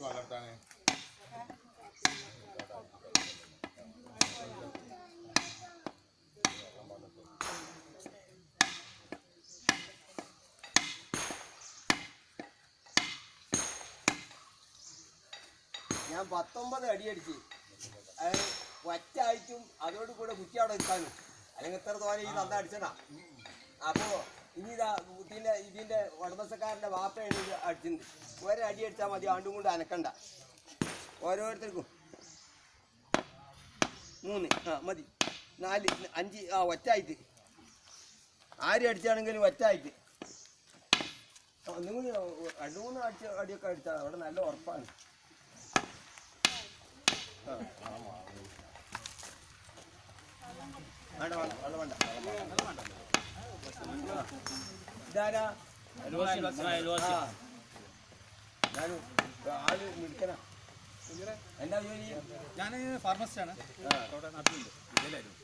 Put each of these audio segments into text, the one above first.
കുറച്ച് ഞാൻ പത്തൊമ്പത് അടി അടിച്ച്. അത് വറ്റായിട്ടും അതോട് കൂടെ കുറ്റി അവിടെ നിൽക്കാനും. അല്ലെങ്കിൽ എത്ര തോനെ ഈ നന്ന അടിച്ചതാ. അപ്പോ ഇനി ഇതാ കുട്ടീന്റെ ഇതിന്റെ ഉടമസ്ഥക്കാരന്റെ വാപ്പയാണ് ഇത് അടിച്ചത്. ഒരടി അടിച്ചാൽ മതി ആണ്ടും കൊണ്ട് അനക്കണ്ട. ഓരോരുത്തർക്കും. മൂന്ന് ആ മതി. നാല് അഞ്ച് ആ ഒറ്റായിട്ട്. ആരും അടിച്ചാണെങ്കിലും ഒറ്റായിട്ട്. ഒന്നും കൂടി രണ്ട് മൂന്ന് അടിച്ച അടിയൊക്കെ അടിച്ചാൽ അവിടെ നല്ല ഉറപ്പാണ്. വേണ്ട വേണ്ട വേണ്ട വേണ്ട. ഇതാരാ? ആൾ മിടുക്കനാ. എന്താ ജോലി? ഞാൻ ഫാർമസിസ്റ്റാണ്. നാട്ടിലുണ്ട്. ജില്ലയിലായിരുന്നു.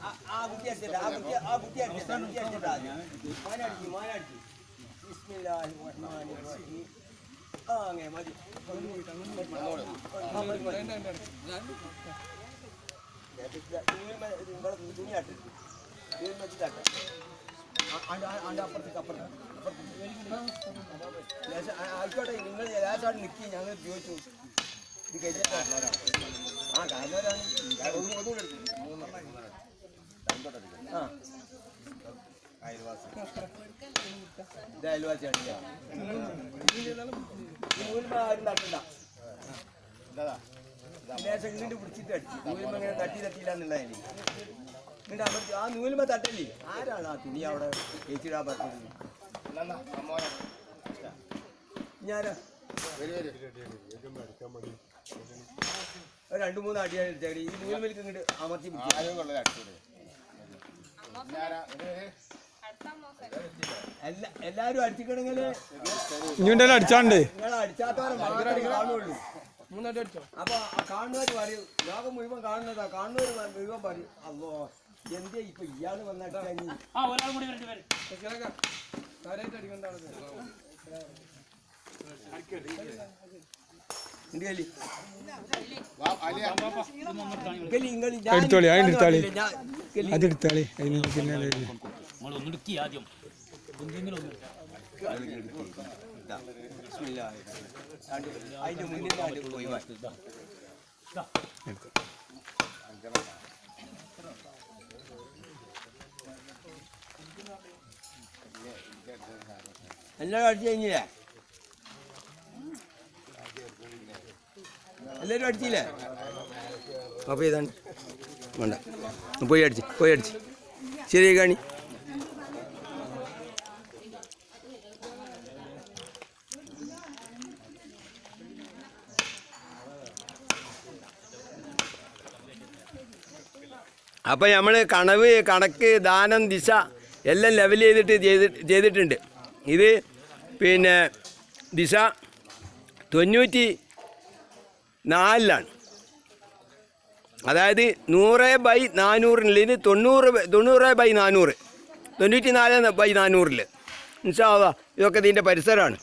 ആ- ആ കുട്ടി അടിച്ചിട്ട് ആ കുട്ടി ആ കുട്ടി അടിച്ചിട്ട് ആ കുട്ടി അടിച്ചിട്ട്. ആദ്യം. മോനടിച്ച് മോനടിച്ച് ബിസ്മില്ലാഹി റഹ്മാനിർ റഹീം. ആയിക്കോട്ടെ നിങ്ങൾ ലേശായിട്ട് നിൽക്കി ഞങ്ങൾ ഉപയോഗിച്ചു ഇത് കഴിഞ്ഞാൽ ആ കാരണവരാണ് ആ ഇത് അയൽവാസിയാണ് പിടിച്ചിട്ട് ആ നൂലുമ തട്ടല്ലേ ആരാണ് ആ തുണി അവിടെ ചേച്ചിടാൻ പറ്റുന്നത് ഞാനാ രണ്ടു മൂന്ന് അടിയാണ് അടിച്ചാൽ ഈ നൂലുമലിക്ക് ഇങ്ങോട്ട് അമർത്തി പിടിച്ചു ആരും കൊള്ളല അടിച്ചത് എല്ലാ എല്ലാരും അടിച്ചിക്കണെങ്കിൽ ഇനി ഉണ്ടല്ലോ അടിച്ചാണ്ട്. നിങ്ങൾ അടിച്ചാത്തവരെ മാത്രമേ കാണുള്ളൂ. അപ്പൊ കാണുന്നവർ പറയും ലോകം മുഴുവൻ കാണുന്നതാ കാണുന്നവർ മുഴുവൻ പറയും അല്ലോ എന്തേ ഇപ്പൊ ഇയാൾ വന്നിട്ട് എടുത്തോളി. അതെടുത്താളി അതിന് പിന്നെ നമ്മൾ ഒന്നെടുക്കി ആദ്യം. എന്തെങ്കിലും അടിച്ചു കഴിഞ്ഞില്ലേ? എല്ലാവരും അടിച്ചില്ലേ? അപ്പോൾ ഇതാണ്. വേണ്ട. പോയി അടിച്ച് പോയി അടിച്ച്. ശരി കാണി അപ്പോൾ നമ്മൾ കണവ് കണക്ക് ദാനം ദിശ എല്ലാം ലെവൽ ചെയ്തിട്ട് ചെയ്തിട്ടുണ്ട്. ഇത് പിന്നെ ദിശ തൊണ്ണൂറ്റി നാലിലാണ്. അതായത് നൂറ് ബൈ നാനൂറിനുള്ളിൽ തൊണ്ണൂറ് തൊണ്ണൂറ് ബൈ നാനൂറ്. തൊണ്ണൂറ്റി നാല് ബൈ നാനൂറിൽ മനസ്സിലാവുക ഇതൊക്കെ ഇതിന്റെ പരിസരമാണ്.